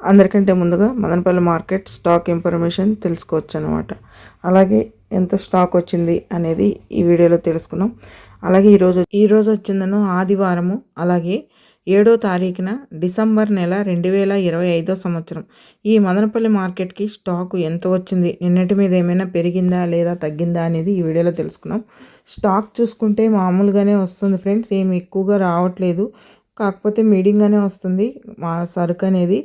అందరికంటే ముందుగా Madanapalle market stock information తెలుసుకోవచ్చు అనమాట అలాగే ఎంత స్టాక్ వచ్చింది అనేది ఈ వీడియోలో తెలుసుకున్నాం. అలాగే ఈరోజు ఈరోజు వచ్చిందను ఆదివారము అలాగే ఏడో తారీఖున డిసెంబర్ నెల రెండు వేల ఇరవై ఐదో సంవత్సరం. ఈ మదనపల్లి మార్కెట్కి స్టాకు ఎంత వచ్చింది నిన్నటి మీద ఏమైనా పెరిగిందా లేదా తగ్గిందా అనేది ఈ వీడియోలో తెలుసుకున్నాం. స్టాక్ చూసుకుంటే మామూలుగానే వస్తుంది ఫ్రెండ్స్ ఏమి ఎక్కువగా రావట్లేదు. కాకపోతే మీడియంగానే వస్తుంది మా సరుకు అనేది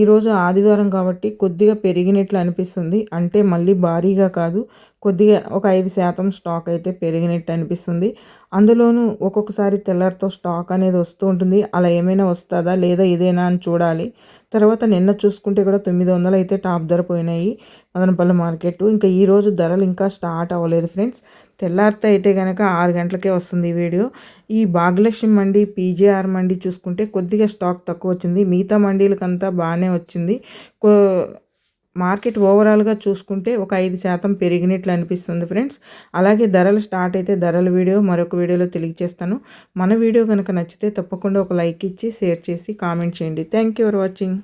ఈరోజు ఆదివారం కాబట్టి కొద్దిగా పెరిగినట్లు అనిపిస్తుంది. అంటే మళ్ళీ భారీగా కాదు కొద్దిగా ఒక ఐదు శాతం స్టాక్ అయితే పెరిగినట్టు అనిపిస్తుంది. అందులోనూ ఒక్కొక్కసారి తెల్లారితో స్టాక్ అనేది వస్తూ ఉంటుంది. అలా ఏమైనా వస్తుందా లేదా ఇదేనా అని చూడాలి. తర్వాత నిన్న చూసుకుంటే కూడా తొమ్మిది వందలు అయితే టాప్ ధర పోయినాయి మదనపల్లి మార్కెట్ ఇంకా ఈరోజు ధరలు ఇంకా స్టార్ట్ అవ్వలేదు ఫ్రెండ్స్. తెల్లారితే అయితే కనుక ఆరు గంటలకే వస్తుంది ఈ వీడియో. ఈ భాగ్యలక్ష్మి మండి పీజేఆర్ మండి చూసుకుంటే కొద్దిగా స్టాక్ తక్కువ వచ్చింది. మిగతా మండీలకంతా అంతా బాగానే వచ్చింది. మార్కెట్ ఓవరాల్గా చూసుకుంటే ఒక ఐదు శాతం పెరిగినట్లు అనిపిస్తుంది ఫ్రెండ్స్. అలాగే ధరలు స్టార్ట్ అయితే ధరల వీడియో మరొక వీడియోలో తెలియజేస్తాను. మన వీడియో కనుక నచ్చితే తప్పకుండా ఒక లైక్ ఇచ్చి షేర్ చేసి కామెంట్ చేయండి. Thank you for watching.